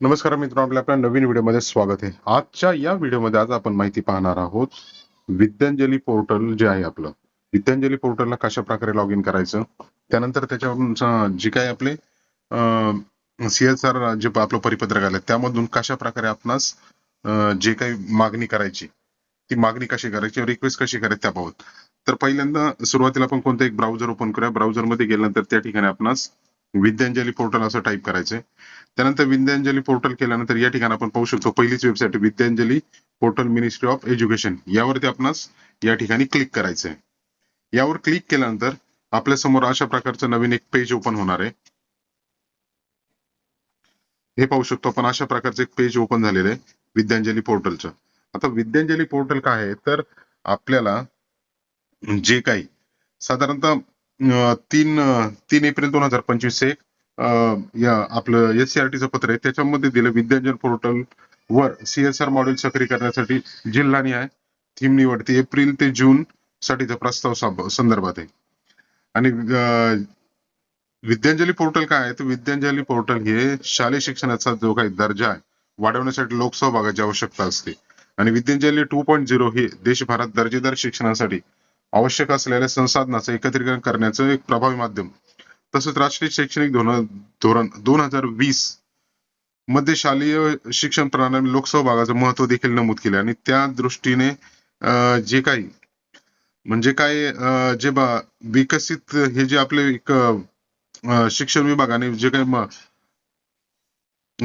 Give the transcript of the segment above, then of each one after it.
नमस्कार मित्रांनो आपल्या आपल्या नवीन व्हिडिओमध्ये स्वागत आहे. आजच्या या व्हिडिओमध्ये आज आपण माहिती पाहणार आहोत विद्यांजली पोर्टल जे आहे आपलं. विद्यांजली पोर्टलला कशा प्रकारे लॉग इन करायचं? त्यानंतर त्याच्या जे काही आपले सीएसआर जे आपलं परिपत्रक आलं त्यामधून कशा प्रकारे आपणास जे काही मागणी करायची ती मागणी कशी करायची रिक्वेस्ट कशी करायची त्याबाबत. तर पहिल्यांदा सुरुवातीला आपण कोणतं एक ब्राउझर ओपन करूया. ब्राउझरमध्ये गेल्यानंतर त्या ठिकाणी आपणास विद्यांजली पोर्टल असं टाईप करायचंय. त्यानंतर विद्यांजली पोर्टल केल्यानंतर या ठिकाणी आपण पाहू शकतो पहिलीच website Vidyanjali portal ministry of education यावरती आपणास या ठिकाणी क्लिक करायचंय. यावर क्लिक केल्यानंतर आपल्यासमोर अशा प्रकारचं नवीन एक पेज ओपन होणार आहे. हे पाहू शकतो आपण अशा प्रकारचं एक पेज ओपन झालेलं आहे विद्यांजली पोर्टलचं. आता विद्यांजली पोर्टल काय आहे? तर आपल्याला जे काही साधारणतः तीन तीन एप्रिल दोन हजार पंचवीस एक या आपलं एस चं पत्र आहे. त्याच्यामध्ये दिलं विद्यांजन पोर्टल वर सीएसआर मॉड्यूल सक्रिय करण्यासाठी जिल्हा निहाय थीम निवडते. एप्रिल ते जून साठीचा प्रस्ताव संदर्भात आहे. आणि विद्यांजली पोर्टल काय आहे? तर विद्यांजली पोर्टल हे शालेय शिक्षणाचा जो काही दर्जा आहे वाढवण्यासाठी लोकसहभागाची आवश्यकता असते. आणि विद्यांजली टू पॉईंट झिरो हे देशभरात दर्जेदार शिक्षणासाठी आवश्यक असलेल्या संसाधनाचं एकत्रीकरण करण्याचं एक प्रभावी माध्यम. तसंच राष्ट्रीय शैक्षणिक धोरण धोरण दोन हजार वीसमध्ये शालेय शिक्षण प्रणाली लोकसहभागाचं महत्त्व देखील नमूद केले. आणि त्या दृष्टीने अं, जे काही म्हणजे काय अं, जे बा- विकसित हे जे आपले एक शिक्षण विभागाने जे काही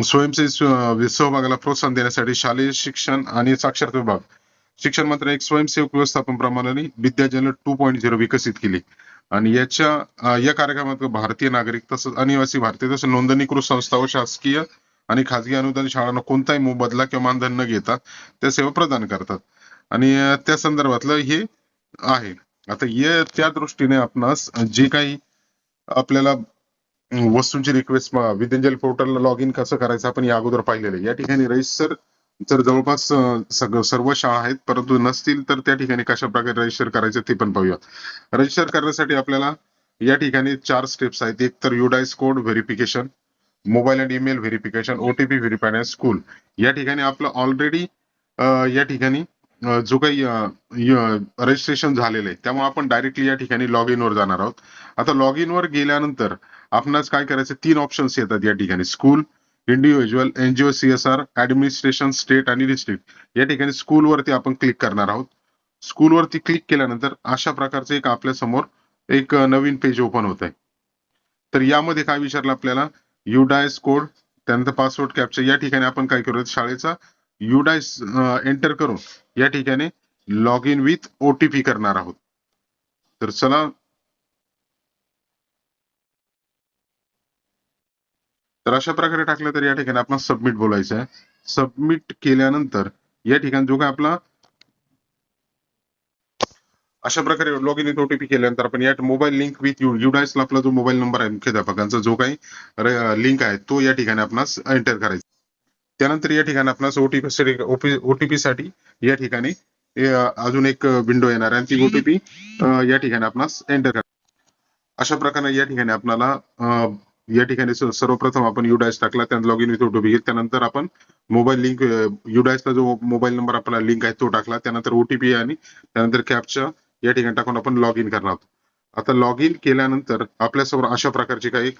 स्वयंसेवी सहभागाला प्रोत्साहन देण्यासाठी शालेय शिक्षण आणि साक्षरता विभाग शिक्षण मंत्रालय एक स्वयंसेवक व्यवस्थापन प्रमाणाने विद्याजन टू पॉईंट झिरो विकसित केली. आणि याच्या या कार्यक्रमात भारतीय नागरिक तसंच अनिवासी भारतीय तसंच नोंदणीकृत संस्था व शासकीय आणि खाजगी अनुदान शाळांना कोणताही मोबदला किंवा मानधन न घेता त्या सेवा प्रदान करतात. आणि त्या संदर्भातलं हे आहे. आता या त्या दृष्टीने आपणास जे काही आपल्याला वस्तूंची रिक्वेस्ट विद्यांजली पोर्टलला लॉग इन कसं करायचं आपण या अगोदर पाहिलेलं या ठिकाणी रजिस्टर जर जवळपास सगळं सर्व शाळा आहेत परंतु नसतील तर त्या ठिकाणी कशा प्रकारे रजिस्टर करायचं ते पण पाहूया रजिस्टर करण्यासाठी आपल्याला या ठिकाणी चार स्टेप्स आहेत. एक तर UDISE code verification mobile and email verification OTP verify school या ठिकाणी आपलं ऑलरेडी या ठिकाणी जो काही रजिस्ट्रेशन झालेलं आहे त्यामुळे आपण डायरेक्टली या ठिकाणी लॉग इनवर जाणार आहोत. आता लॉग इन वर गेल्यानंतर आपणास काय करायचं? तीन ऑप्शन्स येतात या ठिकाणी. School individual NGO CSR administration state आणि डिस्ट्रिक्ट या ठिकाणी स्कूल वरती आपण क्लिक करणार आहोत. स्कूल वरती क्लिक केल्यानंतर अशा प्रकारचं एक आपल्यासमोर एक नवीन पेज ओपन होत आहे तर यामध्ये काय विचारलं आपल्याला? युडायस कोड त्यानंतर पासवर्ड कॅप्चर या ठिकाणी आपण काय करूयात? शाळेचा युडायस एंटर करून या ठिकाणी लॉग इन विथ ओटीपी करणार आहोत. तर चला तर अशा प्रकारे टाकलं तर या ठिकाणी आपण सबमिट बोलायचं आहे सबमिट केल्यानंतर या ठिकाणी जो काय आपला अशा प्रकारे लॉग इन विथ ओटीपी केल्यानंतर आपण या मोबाईल लिंक विथ युडायसला आपला जो मोबाईल नंबर आहे मुख्याध्यापकांचा जो काही लिंक आहे तो या ठिकाणी आपणास एंटर करायचा. त्यानंतर या ठिकाणी आपणास ओटीपी ओटीपी साठी या ठिकाणी अजून एक विंडो येणार आहे. आणि ती ओटीपी या ठिकाणी आपणास एंटर करा. अशा प्रकारे या ठिकाणी आपल्याला या ठिकाणी सर्वप्रथम आपण युडायस टाकला त्यानंतर लॉग इन विथ ओटीपी घेत त्यानंतर आपण मोबाईल लिंक युडायसला जो मोबाईल नंबर आपला लिंक आहे तो टाकला त्यानंतर ओटीपी आणि त्यानंतर कॅपच्या या ठिकाणी टाकून आपण लॉग इन करणार आहोत. आता लॉग इन केल्यानंतर आपल्यासमोर अशा प्रकारची काही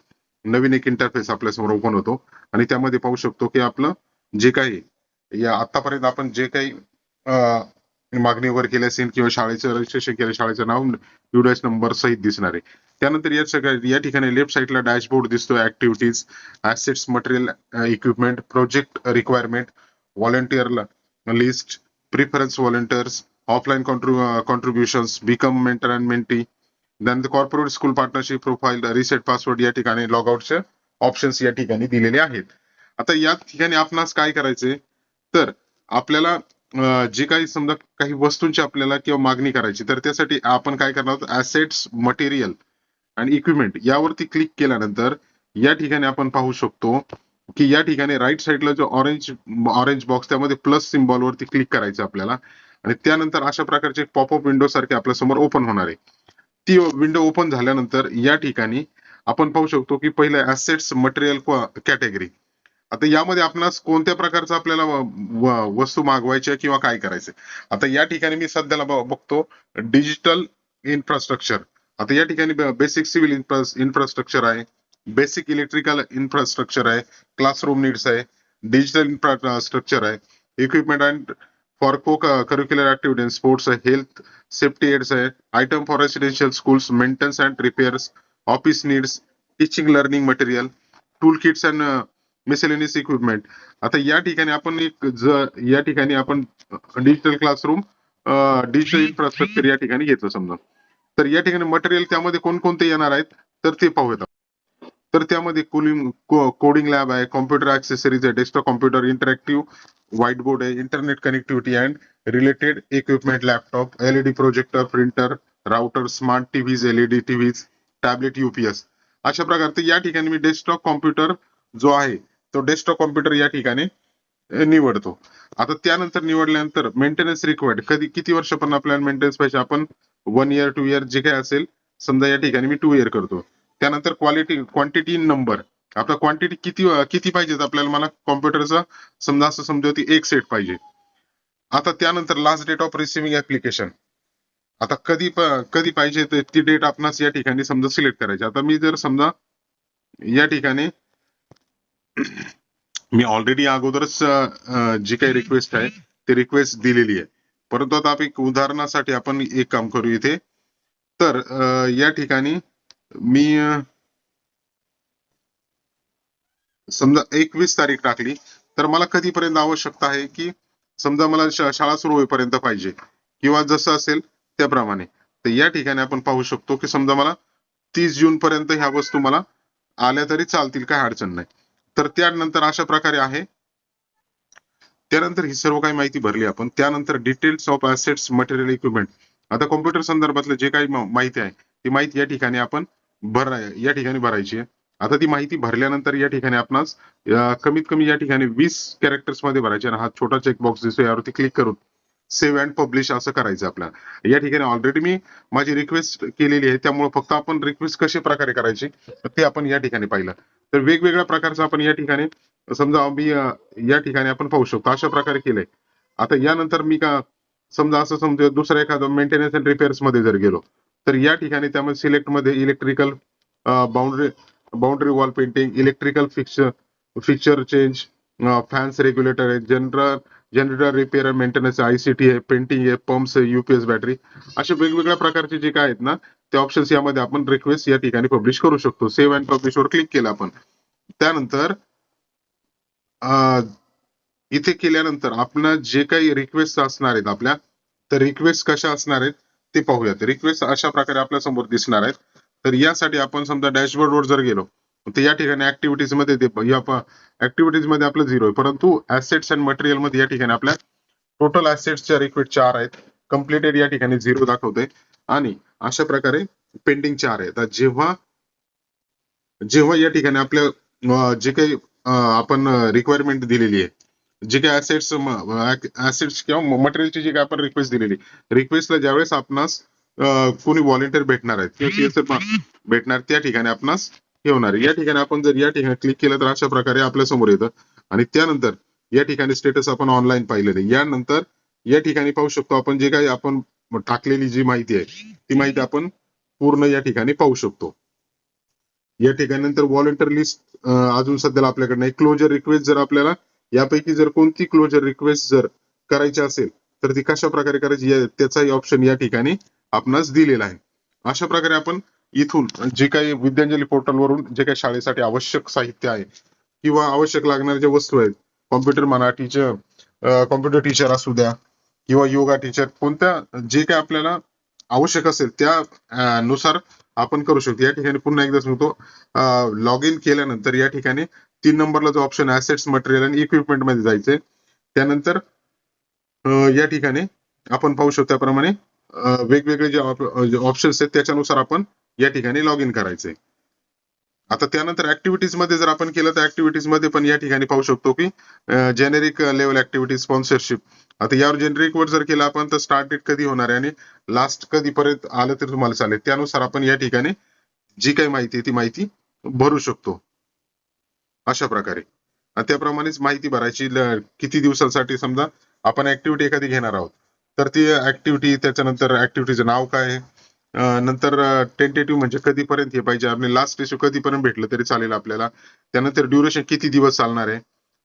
नवीन एक इंटरफेस आपल्यासमोर ओपन होतो. आणि त्यामध्ये पाहू शकतो की आपलं जे काही या आतापर्यंत आपण जे काही मागणी वगैरे केली असेल किंवा शाळेचं रजिस्ट्रेशन केलं शाळेचं नाव युडायस नंबर सहित दिसणार आहे. त्यानंतर या सगळ्या या ठिकाणी लेफ्ट साईडला डॅशबोर्ड दिसतो activities assets material equipment project requirement volunteer list preference volunteers offline contributions become mentor and mentee त्यानंतर corporate school partnership profile reset password या ठिकाणी लॉग आउटचे ऑप्शन्स या ठिकाणी दिलेले आहेत. आता या ठिकाणी आपणास काय करायचे तर आपल्याला जे काही समजा काही वस्तूंची आपल्याला किंवा मागणी करायची तर त्यासाठी आपण काय करणार आहोत? ऍसेट्स मटेरियल आणि इक्विपमेंट यावरती क्लिक केल्यानंतर या ठिकाणी आपण पाहू शकतो की या ठिकाणी राईट साईडला जो ऑरेंज ऑरेंज बॉक्स त्यामध्ये प्लस सिम्बॉल वरती क्लिक करायचं आपल्याला. आणि त्यानंतर अशा प्रकारचे पॉपअप विंडो सारखे आपल्यासमोर ओपन होणार आहे. ती विंडो ओपन झाल्यानंतर या ठिकाणी आपण पाहू शकतो की पहिले ऍसेट्स मटेरियल कॅटेगरी आता यामध्ये आपणास कोणत्या प्रकारचं आपल्याला वस्तू मागवायची किंवा काय करायचंय? आता या ठिकाणी मी सध्याला बघतो डिजिटल इन्फ्रास्ट्रक्चर आता या ठिकाणी बेसिक सिव्हिल इन्फ्रास्ट्रक्चर आहे. बेसिक इलेक्ट्रिकल इन्फ्रास्ट्रक्चर आहे. क्लासरूम नीड्स आहे. डिजिटल इन्फ्रास्ट्रक्चर आहे. Equipment and for co curricular activity sports आहे हेल्थ सेफ्टी एड्स आहे. Item for residential schools maintenance and repairs office needs teaching learning material tool kits and miscellaneous equipment आता या ठिकाणी आपण एक या ठिकाणी आपण डिजिटल क्लासरूम डिजिटल इन्फ्रास्ट्रक्चर या ठिकाणी घेतो समजा. तर या ठिकाणी मटेरियल त्यामध्ये कोणकोणते येणार आहेत तर ते पाहूयात तर त्यामध्ये कुलिंग कोडिंग लॅब आहे कॉम्प्युटर ऍक्सेसरीज आहे desktop computer interactive white board आहे internet connectivity and related equipment laptop LED projector printer router smart TVs LED TVs tablet UPS अशा प्रकारचे या ठिकाणी मी डेस्कटॉप कॉम्प्युटर जो आहे तो डेस्कटॉप कॉम्प्युटर या ठिकाणी निवडतो. आता त्यानंतर निवडल्यानंतर मेंटेनन्स रिक्वायर्ड कधी किती वर्ष पण आपल्याला मेंटेनन्स पाहिजे आपण वन इयर टू इयर जे काय असेल समजा या ठिकाणी मी टू इयर करतो. त्यानंतर क्वालिटी क्वांटिटी नंबर आपला क्वांटिटी किती किती पाहिजेत आपल्याला? मला कॉम्प्युटरचा समजा असं समजा होती एक सेट पाहिजे. आता त्यानंतर last date of receiving application आता कधी कधी पाहिजे ती डेट आपणास या ठिकाणी समजा सिलेक्ट करायची. आता मी जर समजा या ठिकाणी मी ऑलरेडी अगोदरच जी काही रिक्वेस्ट आहे ती रिक्वेस्ट दिलेली आहे. परंतु आता आपण एक उदाहरणासाठी आपण एक काम करू इथे. तर या ठिकाणी मी समजा एकवीस तारीख टाकली तर मला कधीपर्यंत आवश्यकता आहे की समजा मला शा- शाळा सुरू होईपर्यंत पाहिजे किंवा जसं असेल त्याप्रमाणे. तर या ठिकाणी आपण पाहू शकतो की समजा मला तीस जून पर्यंत ह्या वस्तू मला आल्या तरी चालतील काही अडचण नाही. तर त्यानंतर अशा प्रकारे आहे त्यानंतर ही सर्व काही माहिती भरली आपण. त्यानंतर details of assets material equipment आता कॉम्प्युटर संदर्भातलं जे काही माहिती आहे ती माहिती या ठिकाणी आपण भर या ठिकाणी भरायची आहे. आता ती माहिती भरल्यानंतर या ठिकाणी आपणास कमीत कमी या ठिकाणी वीस कॅरेक्टर्समध्ये भरायचे आणि हा छोटा चेकबॉक्स दिसतो यावरती क्लिक करून सेव्ह अँड पब्लिश असं करायचं आपल्याला. या ठिकाणी ऑलरेडी मी माझी रिक्वेस्ट केलेली आहे त्यामुळे फक्त आपण रिक्वेस्ट कशा प्रकारे करायची ते आपण या ठिकाणी पाहिलं. तर वेगवेगळ्या प्रकारचं आपण या ठिकाणी समजा मी या ठिकाणी आपण पाहू शकतो अशा प्रकारे केलंय. आता यानंतर मी का समजा असं समजा दुसऱ्या एखादं मेंटेनन्स अँड रिपेअर्समध्ये जर गेलो तर या ठिकाणी त्यामध्ये सिलेक्टमध्ये electrical boundary boundary wall painting electrical fixture fixture change fans regulator आहे general generator repair maintenance ICT आहे पेंटिंग आहे पंप्स आहे युपीएस बॅटरी असे वेगवेगळ्या प्रकारचे जे काय आहेत ना ते ऑप्शन्स यामध्ये आपण रिक्वेस्ट या ठिकाणी पब्लिश करू शकतो. सेव्ह अँड पब्लिश वर क्लिक केलं आपण. त्यानंतर इथे केल्यानंतर आपण जे काही रिक्वेस्ट असणार आहेत आपल्या तर रिक्वेस्ट कशा असणार आहेत ते पाहूयात. रिक्वेस्ट अशा प्रकारे आपल्यासमोर दिसणार आहेत. तर यासाठी आपण समजा डॅशबोर्ड वर जर गेलो तर या ठिकाणी ऍक्टिव्हिटीजमध्ये ते ऍक्टिव्हिटीजमध्ये आपलं झिरो आहे. परंतु ऍसेट्स अँड मटेरियलमध्ये या ठिकाणी आपल्या टोटल ऍसेट्सच्या रिक्वेस्ट चार आहेत. कम्प्लिटेड या ठिकाणी झिरो दाखवतोय. आणि अशा प्रकारे पेंडिंग चार आहेत. जेव्हा जेव्हा या ठिकाणी आपल्या जे काही आपण रिक्वायरमेंट दिलेली आहे. जे काही ऍसेट्स ऍसेट्स किंवा मटेरियलची जी काही आपण रिक्वेस्ट दिलेली रिक्वेस्टला ज्यावेळेस आपणास कोणी व्हॉलेंटियर भेटणार आहेत किंवा भेटणार त्या ठिकाणी आपणास हे होणार या ठिकाणी आपण जर या ठिकाणी क्लिक केलं तर अशा प्रकारे आपल्यासमोर येतं. आणि त्यानंतर या ठिकाणी स्टेटस आपण ऑनलाईन पाहिलेले यानंतर या ठिकाणी पाहू शकतो आपण जे काही आपण टाकलेली जी माहिती आहे ती माहिती आपण पूर्ण या ठिकाणी पाहू शकतो. या ठिकाणी नंतर व्हॉलेंटियर लिस्ट अजून सध्याला आपल्याकडे नाही. क्लोजर रिक्वेस्ट जर आपल्याला यापैकी जर कोणती क्लोजर रिक्वेस्ट जर करायची असेल तर ती कशा प्रकारे करायची त्याचाही ऑप्शन या ठिकाणी आपणास दिलेला आहे. अशा प्रकारे आपण इथून जे काही विद्यांजली पोर्टल वरून जे काही शाळेसाठी आवश्यक साहित्य आहे किंवा आवश्यक लागणाऱ्या ज्या वस्तू आहेत कॉम्प्युटर म्हणा टीचर कॉम्प्युटर टीचर असू द्या किंवा योगा टीचर कोणत्या जे काही आपल्याला आवश्यक असेल त्या नुसार आपण करू शकतो. या ठिकाणी पुन्हा एकदा सांगतो लॉग इन केल्यानंतर या ठिकाणी तीन नंबरला जो ऑप्शन ऍसेट्स मटेरियल आणि इक्विपमेंटमध्ये जायचंय त्यानंतर या ठिकाणी आपण पाहू शकतो त्याप्रमाणे वेगवेगळे जे ऑप्शन्स आहेत त्याच्यानुसार आपण या ठिकाणी लॉग इन करायचे. आता त्यानंतर ऍक्टिव्हिटीजमध्ये जर आपण केलं तर ऍक्टिव्हिटीजमध्ये पण या ठिकाणी पाहू शकतो की जेनेरिक लेवल ऍक्टिव्हिटी स्पॉन्सरशिप आता यावर जेनरिक वर जर केलं आपण तर स्टार्ट डेट कधी होणार आहे आणि लास्ट कधीपर्यंत आलं तरी तुम्हाला चालेल. त्यानुसार आपण या ठिकाणी जी काही माहिती आहे ती माहिती भरू शकतो. अशा प्रकारे. आणि त्याप्रमाणेच माहिती भरायची किती दिवसासाठी समजा आपण ऍक्टिव्हिटी एखादी घेणार आहोत. तर ती ऍक्टिव्हिटी त्याच्यानंतर ऍक्टिव्हिटीचं नाव काय आहे? नंतर टेंटेटिव्ह म्हणजे कधीपर्यंत हे पाहिजे? आपले लास्ट इश्यू कधीपर्यंत भेटलं तरी चालेल आपल्याला. त्यानंतर ड्युरेशन किती दिवस चालणार आहे?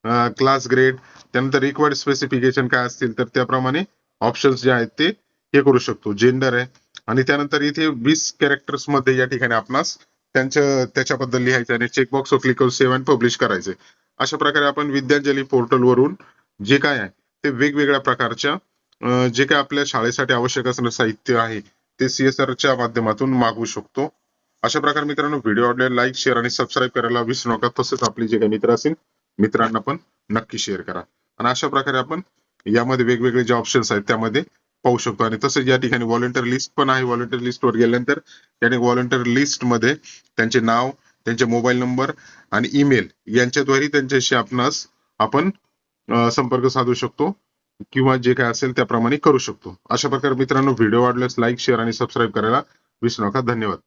क्लास ग्रेड त्यानंतर रिक्वायर्ड स्पेसिफिकेशन काय असतील तर त्याप्रमाणे ऑप्शन्स जे आहेत ते हे करू शकतो. जेंडर आहे. आणि त्यानंतर इथे वीस कॅरेक्टर्समध्ये या ठिकाणी आपणास त्यांच्या त्याच्याबद्दल लिहायचं आणि चेकबॉक्स क्लिक करून सेव्ह अँड पब्लिश करायचे अशा प्रकारे आपण विद्यांजली पोर्टलवरून जे काय आहे ते वेगवेगळ्या प्रकारच्या जे काय आपल्या शाळेसाठी आवश्यक असणारं साहित्य आहे ते सीएसआरच्या च्या माध्यमातून मागवू शकतो. अशा प्रकारे मित्रांनो व्हिडिओ आवडले लाईक शेअर आणि सबस्क्राईब करायला विसरू नका. तसेच आपले जे काही मित्र असतील मित्रांना पण नक्की शेअर करा. आणि अशा प्रकारे आपण यामध्ये वेगवेगळे जे ऑप्शन्स आहेत त्यामध्ये पाहू शकतो. आणि तसंच या ठिकाणी व्हॉलेंटियर लिस्ट पण आहे. व्हॉलेंटियर लिस्टवर गेल्यानंतर त्याने व्हॉलेंटियर लिस्टमध्ये त्यांचे नाव त्यांचे मोबाईल नंबर आणि ईमेल यांच्याद्वारे त्यांच्याशी आपणास आपण संपर्क साधू शकतो किंवा जे काय असेल त्याप्रमाणे करू शकतो. अशा प्रकारे मित्रांनो व्हिडिओ वाढल्यास लाईक शेअर आणि सबस्क्राईब करायला विसरू नका. धन्यवाद.